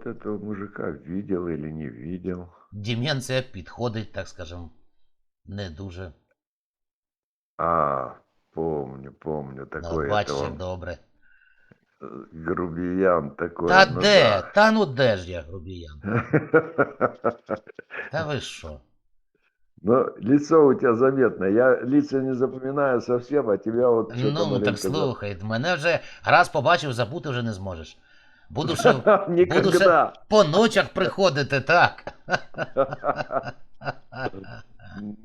Так, я вот этого мужика видел или не видел. Деменція підходить, так скажем, не дуже. А, помню, помню, Ну, такой это бачиш, як он, добре. э, грубиян такой. Та ну де? да. Та ну де ж я, грубіян? Та ви що? Но лицо у тебя заметно. Я лица не запоминаю совсем, а тебя вот что-то Ну, маленько так за- слухай, мене вже раз побачив, забути вже не зможеш. Буду ще буду ще по ночах приходити, так.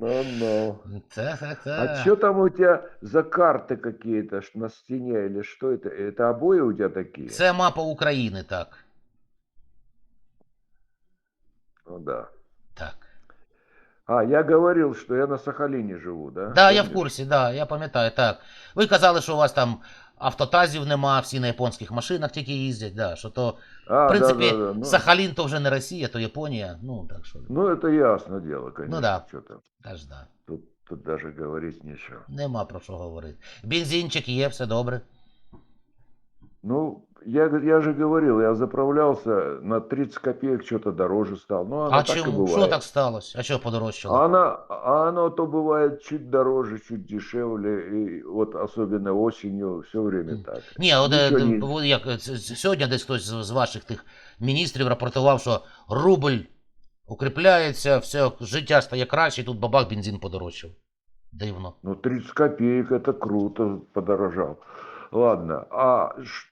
Ну-ну. Так, так, А так. что там у тебя за карты какие-то на стене или что это? Это обои у тебя такие? Це мапа України, так. Ну да. Так. А, я говорил, что я на Сахалине живу, да? Да, я в Помнишь? курсі, да, я пам'ятаю, так. Ви казали, що у вас там автотазів нема, всі на японських машинах тільки їздять, да, що то, А, в принципі, да, да, да. Ну, Сахалін то вже не Росія, то Японія, ну, так що, ну, это ясно дело, конечно. Ну да. Теж да. Тут, тут даже говорить нечего. Нема про що говорити. Бензинчик є, все добре. Ну, я, г- я же говорил, я заправлялся на 30 копеек, что-то дороже стал. Ну, оно А так и чому? Що бывает. так сталося? А що подорожчало? Она, а оно то бывает чуть дороже, чуть дешевле, и вот особенно осенью все время Мгм. так. Ні, от е, Нічого д- ні. бо як е, с- с- сьогодні десь хтось з з ваших тих міністрів рапортував, що рубль укріпляється, все життя стає краще, і тут бабах бензин подорожчав. Дивно. Ну, 30 копеек это круто подорожал. Ладно, а ш-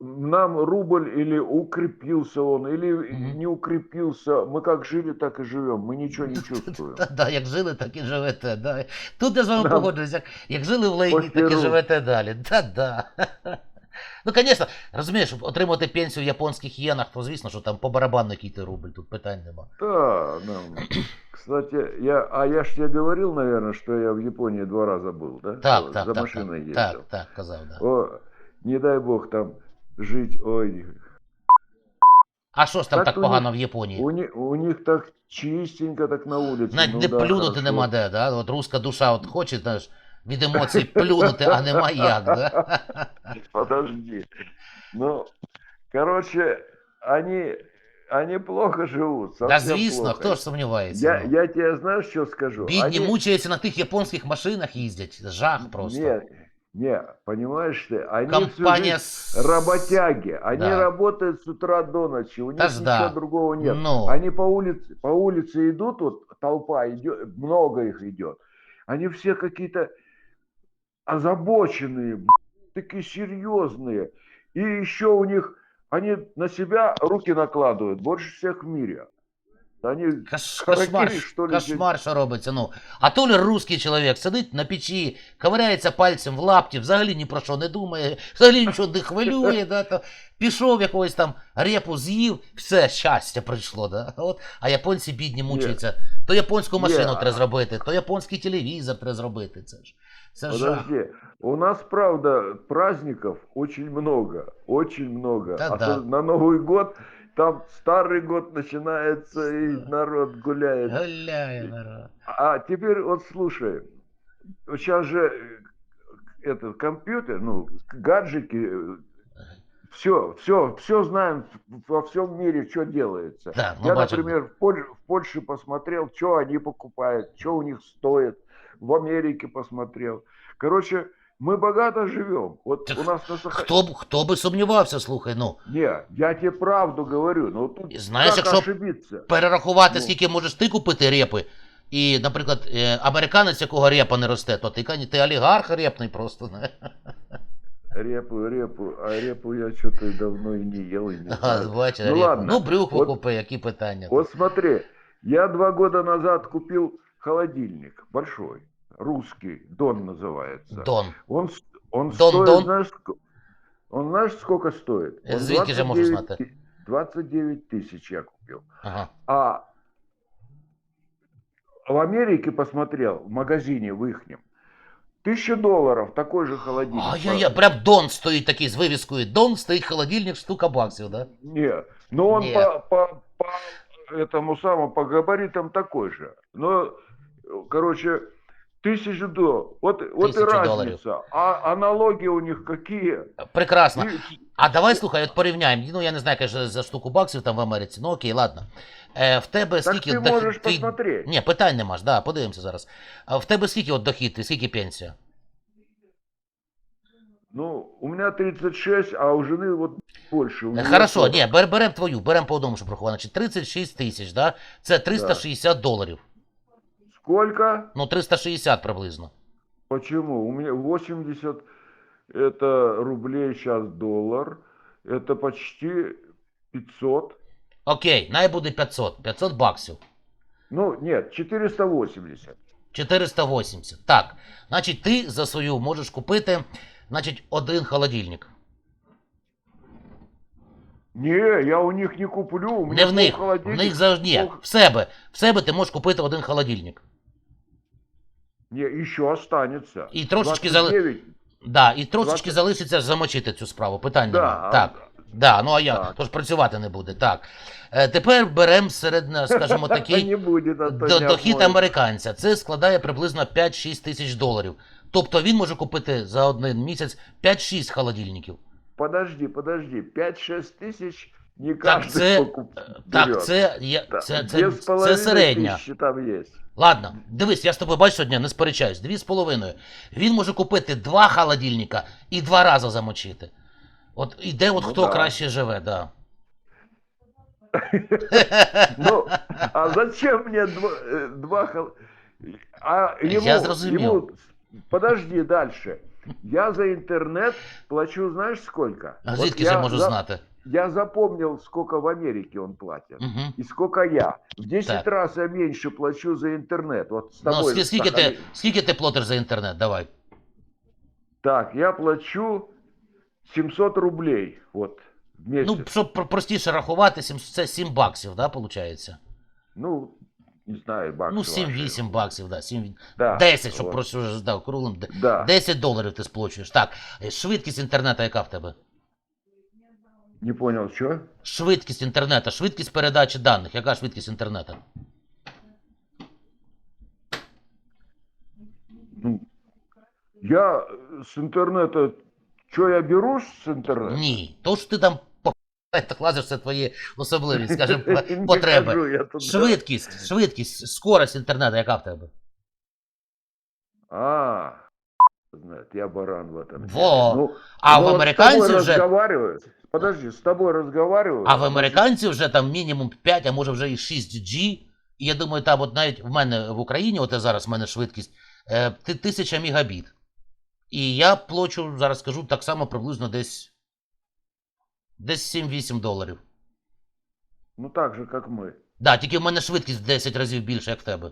нам рубль или укрепился он, или Мгм. не укрепился, мы как жили, так и живем, мы ничего не чувствуем. Та, да, як жили, так і живете. Да. Тут я з вами Да. погоджуюсь, як, як жили в Лейні, так і Похеру. живете далі. Да, да. Ну, звісно, розумієш, щоб отримати пенсію в японських єнах, то звісно, що там по барабану який ти рубль, тут питань нема. Да, нам. Кстати, я, а я ж тебе говорил, наверное, что я в Японии два раза был, да? Так, Вот, так, За так, машиной так, ездил. так, так, казав, да. О, не дай бог там жить, ой, А що ж там Так так погано в Японії? у, них, у них так чистенько так на улице. Навіть ну де да, плюнути хорошо. нема де, да? От руська душа от хоче, знаєш, від емоцій плюнути, а нема як, да? Подожди. Ну, короче, они, они плохо живут. Совсем звісно, плохо. хто ж сумнівається. Я, ну. я тебе знаешь, что скажу? Бідні Они- мучаються на тих японських машинах їздять. Жах просто. Не, не, понимаешь ты, они Компанія всю жизнь работяги. Они Да. работают с утра до ночи, у них ж ничего да. другого нет. Ну. Они по улице, по улице идут, вот толпа идет, много их идет. Они все какие-то озабоченные, такие серьезные. И еще у них, они на себя руки накладывают больше всех в мире. Они кошмар, що ли, кошмар, що робиться. Ну. А то ли русський чоловік сидить на печі, ковиряється пальцем в лапті, взагалі ні про що не думає, взагалі нічого не хвилює, да, то пішов якогось там репу з'їв, все, щастя прийшло. Да? От, а японці бідні мучаються. То японську машину а- треба зробити, то японський телевізор треба зробити. Це ж, це ж. Подожди, у нас, правда, праздников очень много, очень много. Да, А да. на Новый год там старый год начинается и народ гуляет. Гуляє народ. А теперь вот слушай, вот сейчас же э, этот компьютер, ну, гаджики, все, все, все знаем во всем мире, что делается. Да, ну, Я, например, в Польше, в Польше посмотрел, что они покупают, что у них стоит. В Америке посмотрел. Короче, мы богато живем. Вот Так у нас на Сахалине... Хто, б- хто би сумнівався, слухай, ну, Не, я тебе правду говорю. Ну тут как якщо- ошибиться? перерахувати, Ну. скільки можеш ти купити репи, і, наприклад, е, американець, якого репа не росте, то ти, ти олігарх репний просто. не? Репу, репу, а репу я что-то давно и не ел, и не Ага, знаю. Ну ладно. Ну, брюху Вот- купи, які питання. Вот смотри, я два года назад купил холодильник большой, русский, Дон называется. Дон. Он, с- он Дон, стоит, Дон? знаешь, ск- он знаешь, сколько стоит? Э, Он звідки же можу 29 знати? ти- 29 тысяч я купил. Ага. А в Америке посмотрел, в магазине в ихнем, тысяча долларов такой же холодильник. А я, я, прям Дон стоїть такий з вивіскою. Дон стоїть холодильник, штука баксів, да? Не, но он Нет. по, по, по этому самому, по габаритам такой же. Но, короче, Тысячу долларов. Вот, вот и Тысячу разница. долларів. А, а налоги у них какие? Прекрасно. И- А давай слухай, от порівняємо. Ну я не знаю, конечно, за штуку баксів там в Америці. Ну окей, ладно. Е, в тебе Так скільки ты дохід- можешь ти- посмотреть. Ні, питань нема ж, да, подивимося зараз. А в тебе скільки от дохід, і скільки пенсія? Ну, у меня 36, а у жены вот больше. У Е, неё Хорошо, 40. ні, бер, беремо твою, беремо по одному, щоб рахувати. Значить, 36 тисяч, да? Це 360 доларів. Сколько? Ну, 360 приблизно. Почему? У меня 80 это рублей сейчас доллар. Это почти 500. Окей, най буде 500. 500 баксів. Ну, нет, 480. 480. Так. Значить, ти за свою можеш купити, значить, один холодильник. Не, я у них не куплю. У меня Не в них. В них завжди. Ні, в себе. В себе ти можеш купити один холодильник. Не, еще останется. И трошечки зали- 29. Да, і трошечки 20. залишиться замочити цю справу. Питань Да, нема. а- Так. Да, ну а я, Так. тож працювати не буде. Так. Е, тепер беремо серед, скажімо, такий не будет, а то до- не дохід обмоет. американця. Це складає приблизно 5-6 тисяч доларів. Тобто він може купити за один місяць 5-6 холодильників. Подожди, подожди. 5-6 тысяч не Так, каждый це- покуп- Так, берет. це, є, Да, це, две це, с це половиной середня. тысячи там есть. Ладно, дивись, я з тобою бачу сьогодні, не сперечаюсь. Дві з половиною. Він може купити два холодильника і два рази замочити. От іде от Ну хто да. краще живе, да. Ну, а зачем мне два, э, два хол- А ему, Я зрозумел. ему- Подожди дальше. Я за интернет плачу, знаешь сколько? А Вот звідки я я можу за- знати? Я запомнил, сколько в Америке он платит. Угу. И сколько я. В 10 Так. раз я меньше плачу за интернет. Вот с Ну, тобой. скільки, скільки, Сахалин. ти, скільки ти платиш за інтернет? Давай. Так, я плачу 700 рублей. Вот. В месяц. Ну, щоб про- простіше рахувати, сім- це 7 баксів, да, виходить? Ну, не знаю, баксы Ну, ваши. 7-8 баксів, да, 7, Да, 10, щоб вот. просто вже здав круглим. де- Да. 10 доларів ти сплачуєш. Так, е, швидкість інтернету яка в тебе? Не понял, что? Швидкість інтернету, швидкість передачі даних. Яка швидкість інтернету? Ну, я с интернета... Что я беру с интернета? Ні. То, що ти там по так лазиш, це твої особливі, скажімо, потреби. я. Швидкість, швидкість, скорость інтернету, яка в тебе? А, знает, я баран в этом. Во. Ну, А ну в американців с тобой вже. Подожди, с тобой разговариваю. А в американців вже там мінімум 5, а може вже і 6G. І я думаю, там от навіть в мене в Україні, от зараз в мене швидкість е, ти- 1000 мегабіт. І я плачу, зараз скажу, так само приблизно десь. Десь 7-8 доларів. Ну так же, как мы. Да, тільки в мене швидкість в 10 разів більше, як в тебе.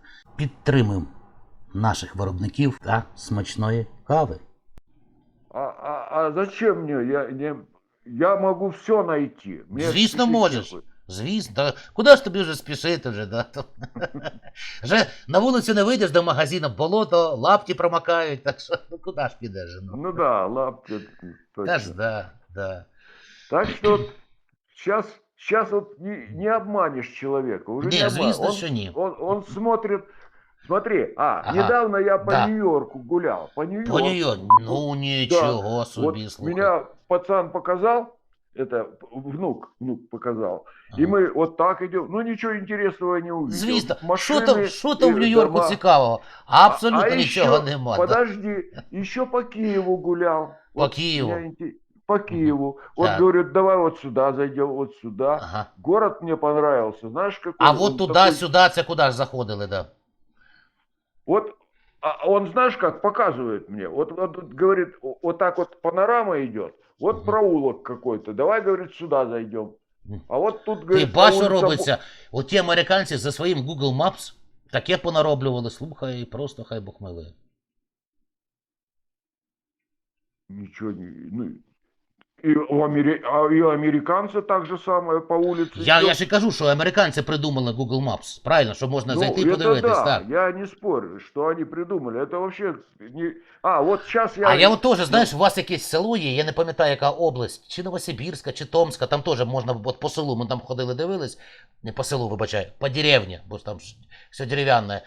Підтримуємо наших виробників та смачної кави. А, а, а зачем мне? Я, не, я могу все найти. Мне Звісно, можеш. Звісно, та куди ж тобі вже спішити вже, да? Вже на вулицю не вийдеш до магазину, болото, лапті промакають, так що ну куди ж підеш? Ну? Ну да, лапти. Та ж да, да. Так что сейчас, сейчас вот не, не обманешь человека. Уже не, Не, обманешь. он, що ні. Он, он смотрит. Смотри, а, Ага. недавно я по Да. Нью-Йорку гулял. По Нью-Йорку. По нее, ну нічого собі, Вот слухай. меня пацан показал, это внук, внук показал. И Ага. мы вот так идем. Ну ничего интересного я не увидел. Звісно, що Машины, там, що там в э, Нью-Йорку дома. цікавого? Абсолютно А- а нічого еще- нема. да. Подожди, еще по Киеву гулял. По Вот Киеву? меня инте- По Киеву. Вот Так. говорят, давай вот сюда зайдем, вот сюда. Ага. Город мне понравился, знаешь какой? А он от такой- туди-сюди, це куди ж заходили, да? Вот а он, знаешь, как показывает мне. Вот, вот тут говорит, о- вот так вот панорама идет. Вот Мгм. проулок какой-то. Давай, говорит, сюда зайдем. Мгм. А вот тут, Ти говорит, бачиш, що улица Бу- робиться? От ті американці за своїм Google Maps Таке понароблювали, слухай, просто хай Бог милує. Ничего не... Ну, и, у амери- а и у американца так же самое по улице. Я, я ж і кажу, що американці придумали Google Maps. Правильно, що можна Ну, зайти і подивитись. да, Так. я не спорю, что они придумали. Это вообще не... А, вот сейчас я... А я от теж, знаєш, у вас якесь село є, я не пам'ятаю, яка область, чи Новосибірська, чи Томська, там теж можна, от по селу, ми там ходили, дивились, не по селу, вибачай, по деревні, бо там все дерев'яне.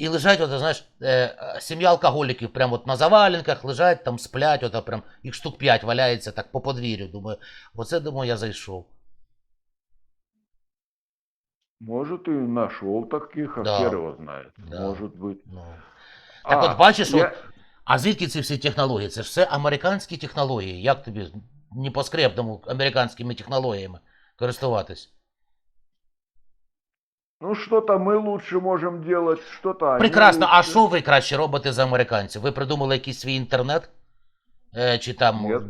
І лежать, от, знаєш, е, сім'я алкоголіків прямо от на заваленках лежать, там сплять, от, прям, їх штук п'ять валяється так по подвір'ю. Думаю, оце, думаю, я зайшов. Может, и нашел таких, а Да. хер его знает. Да. Может быть. Ну. Так А, от бачиш, я- от, а звідки ці всі технології? Це ж все американські технології. Як тобі не по скрепному американськими технологіями користуватись? Ну, что-то мы лучше можем делать, что-то они Прекрасно. А лучше. що ви краще робите за американців? Ви придумали якийсь свій інтернет? Е, чи там Нет,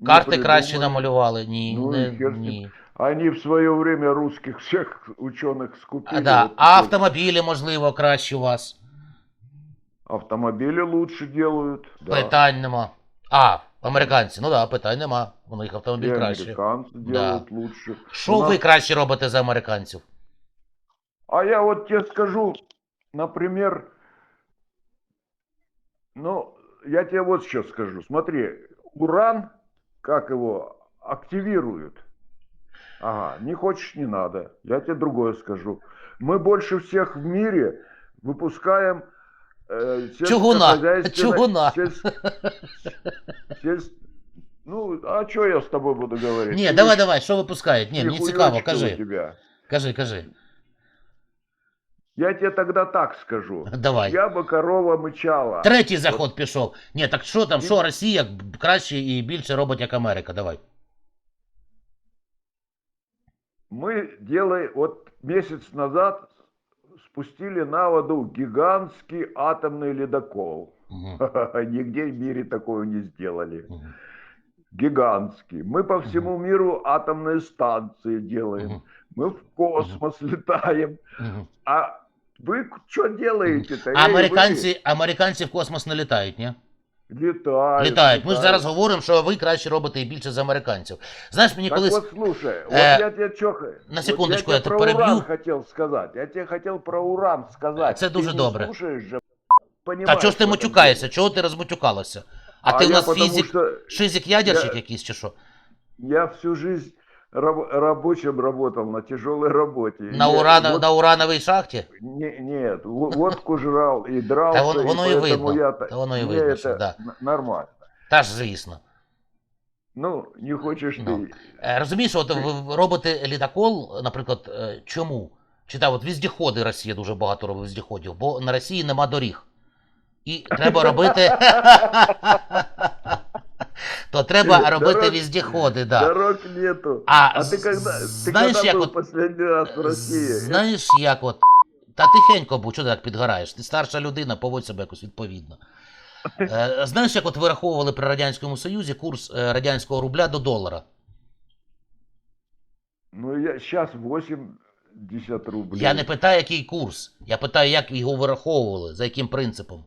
не карти краще придумали. намалювали? Ні, Ну, не, і хер з ним. ні. Они в свое время русских всех ученых скупили. А, да. Вот а теперь автомобілі, можливо, краще у вас? Автомобили лучше делают. Да. Питань нема. А, американці, ну так, да, питань нема. У них И автомобіль краще. американцы делают лучше. Що У нас- ви краще робите за американців? А я вот тебе скажу, например, ну, я тебе вот сейчас скажу. Смотри, уран, как его активируют. Ага, не хочешь, не надо. Я тебе другое скажу. Мы больше всех в мире выпускаем э, Чугуна, сельскохозяйственной- чугуна. сельс- сельс- Ну, а что я с тобой буду говорить? Ні, Ты давай, ведь давай, що випускають? Ні, мені нихуечки цікаво, у кажи. тебя. Кажи, кажи. Я тебе тогда так скажу. Давай. Я бы корова мычала. Третій заход пішов. Ні, так що там, що Росія краще і більше робить, як Америка? Давай. Мы делаем, вот месяц назад спустили на воду гигантский атомный ледокол. Мгм, Нигде в мире такого не сделали. мгм, Гигантский. Мы по всему миру атомные станции делаем. мгм, Мы в космос летаем. мгм. А вы что делаете-то? А Эй, вы американці, американці в космос не літають, ні? летают. Літають. Ми ж летают. зараз говоримо, що ви краще робите і більше за американців. Знаєш, мені Так колись. вот, слушай, вот Э, я тебе чё, х- на вот секундочку, я, я тебе тебе про уран переб'ю. хотел сказать. Я тебе хотел про уран сказать. Це Ты дуже не добре. слушаешь же, Та понимаешь, чого ж ти в этом матюкаєшся? дело. Чого ти розматюкалася? А, А ти у я нас потому фізик, что шизик ядерщик я- якийсь чи що? Я всю жизнь раб- рабочим работал на тяжелой работе. На, Я урана, вот- на урановій шахті? не- нет, в- водку жрал и дрался. Та воно- и воно і поэтому видно. я Та воно і мне видно, это що, да. н- нормально. Та ж звісно. Ну, не хочешь Ну. ты. Е, Розумієш, от ви робите літакол, наприклад, е, чому? Читав, от віздіходи Росія дуже багато робить віздіходів, бо на Росії нема доріг. І треба робити. То треба робити Дорог- віздіходи, да. Дорог нету. А, А ты когда, ты знаешь, когда як был от- последний раз в России? Знаєш, як от. Та тихенько, будь, чого ти так підгораєш? Ти старша людина, поводь себе якось відповідно. Е, Знаєш, як от вираховували при Радянському Союзі курс е, радянського рубля до долара? Ну, я сейчас 80 рублей. Я не питаю, який курс. Я питаю, як його вираховували, за яким принципом.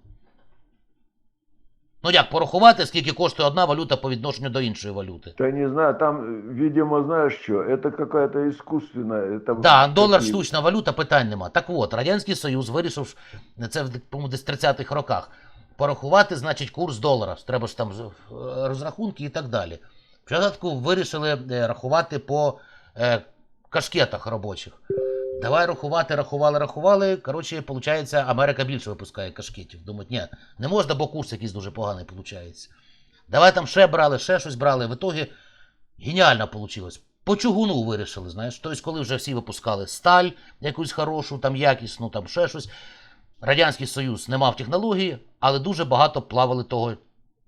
Ну як, порахувати, скільки коштує одна валюта по відношенню до іншої валюти. Да не знаю, там, э, видимо, знаешь что, это какая-то искусственная... Это Так, долар такие- штучна валюта, питань нема. Так от, Радянський Союз вирішив, це в по-моєму, десь 30-х роках, порахувати, значить, курс долара. Треба ж там з- е, розрахунки і так далі. Спочатку вирішили е, рахувати по е, кашкетах робочих. Давай рахувати, рахували, рахували. Коротше, виходить, Америка більше випускає кашкетів. Думають, ні, не можна, бо курс якийсь дуже поганий виходить. Давай там ще брали, ще щось брали. В ітогі геніально вийшло. По чугуну вирішили, знаєш. Тобто, коли вже всі випускали сталь, якусь хорошу, там якісну, там ще щось. Радянський Союз не мав технології, але дуже багато плавали того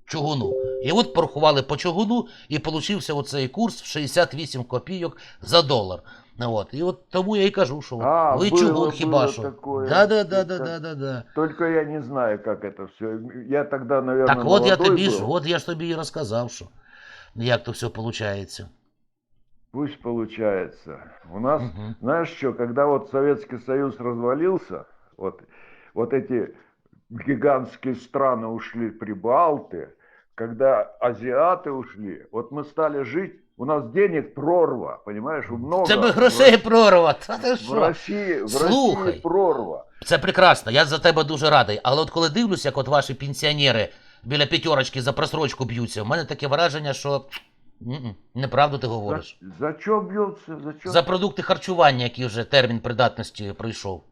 чугуну. І от порахували по чугуну, і получився оцей курс в 68 копійок за долар. Ну, от. І от тому я і кажу, що А, ви було, чугун хіба було що. такое. Да, да, да, да, Так. да, да, да. Только я не знаю, как это все. Я тогда, наверное, Так от я молодой тобі ж, был. от я ж тобі і розказав, що як то все виходить. Пусть получается. У нас, Угу. знаешь что, когда вот Советский Союз развалился, Вот, вот эти гигантские страны ушли, прибалты, когда азиаты ушли, вот мы стали жить, у нас денег прорва, понимаешь, много. Це би В грошей прорва. Та ти В що? Росії, в Слухай. Росії прорва. Це прекрасно, я за тебе дуже радий. Але от коли дивлюся, як от ваші пенсіонери біля п'ятерочки за просрочку б'ються, в мене таке враження, що м-м, неправду ти говориш. За, за що б'ються? За що? За продукти харчування, які вже термін придатності пройшов.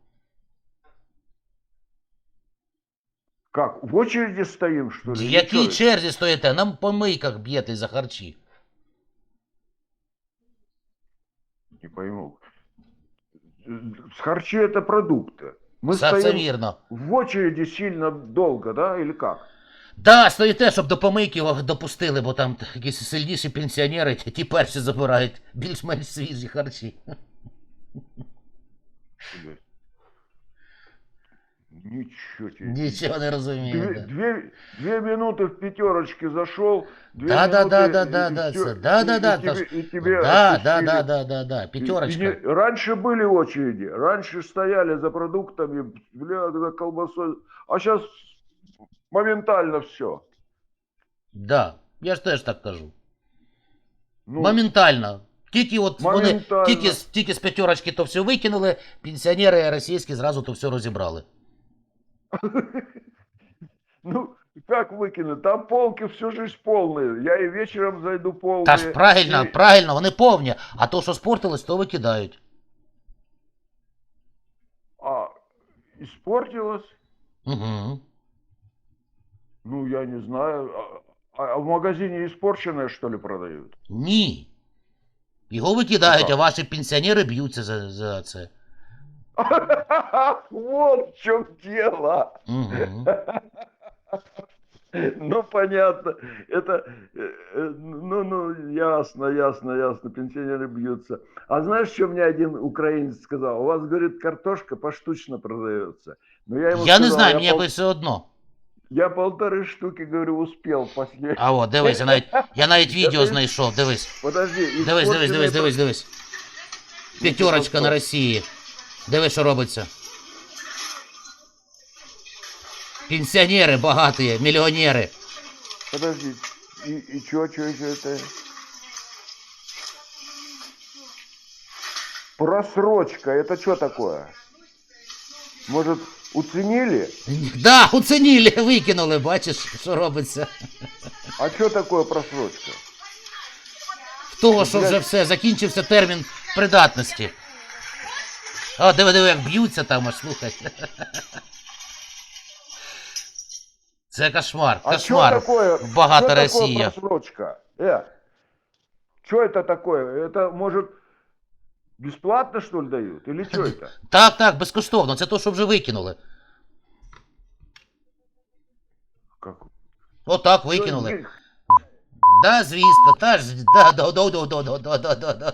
Как, в очереди стоим, что ли? В Или якій чё? черзі стоїте? Нам по мийках б'єте за харчі. Не пойму. С харчи это продукты. Мы Це, це стоим вірно. в очереди сильно долго, да, или как? Да, стоїте, щоб до помийки його допустили, бо там якісь сильніші пенсіонери, ті ті перші забирають більш-менш свіжі харчі. Блядь. Ничего тебе. Нічого не розумію. Две, да. две, две минуты в пятерочке зашел. Две Да, да, минуты да, да, и- да, и да, всё, це- да, и- да, и да, тебе- та- и тебе Да, да, отпустили. да, да, да, да. И- и Пятерочка. не- раньше были очереди, раньше стояли за продуктами, бля, за колбасой, а сейчас моментально все. Да, я ж теж так кажу. Ну, Моментально. Тільки от вони Моментально. тільки, з- тільки з п'ятерочки то все викинули, пенсіонери російські зразу то все розібрали. ну, как выкинуть? Там полки всю жизнь полные. Я и вечером зайду полные. Та ж правильно, и- правильно, вони повні, а то, що спортилось, то викидають. А, испортилось? Угу. Ну, я не знаю. А, а в магазине испорченное, что ли, продают? Ні. Його викидають, Ну, а ваші пенсіонери б'ються за, за це. Вот в чем дело. Угу. Ну, понятно. Это, э, э, ну, ну, ясно, ясно, ясно. Пенсионеры бьются. А знаешь, что мне один украинец сказал? У вас, говорит, картошка поштучно продается. Но я ему Я не сказал, знаю, я, мені пол- якось все одно. я полторы штуки, говорю, успел после. А от, дивись, я навіть, я навіть відео Це- знайшов, дивись. Подожди. Дивись, дивись, испорченные дивись, дивись, дивись. Ну, П'ятерочка на стоп. Росії. Диви, що робиться. Пенсіонери багаті, мільйонери. Подожди. И, и чё, чё, чё это? Просрочка, это что такое? Может, уценили? Да, уцінили, викинули, бачиш, що робиться. А что такое просрочка? В того, що вже все, закінчився термін придатності. О, диви, диви, як б'ються там, аж слухай. Це кошмар, А что кошмар. такое, Багата чё такое Росія. просрочка? Э, что это такое? Это, может, бесплатно, что ли, дают? Или что это? Так, так, безкоштовно, це то, що вже викинули. Как? Отак викинули. Э, Да, звісно, та ж, да, да, да, да, да, да, да, да, да, да.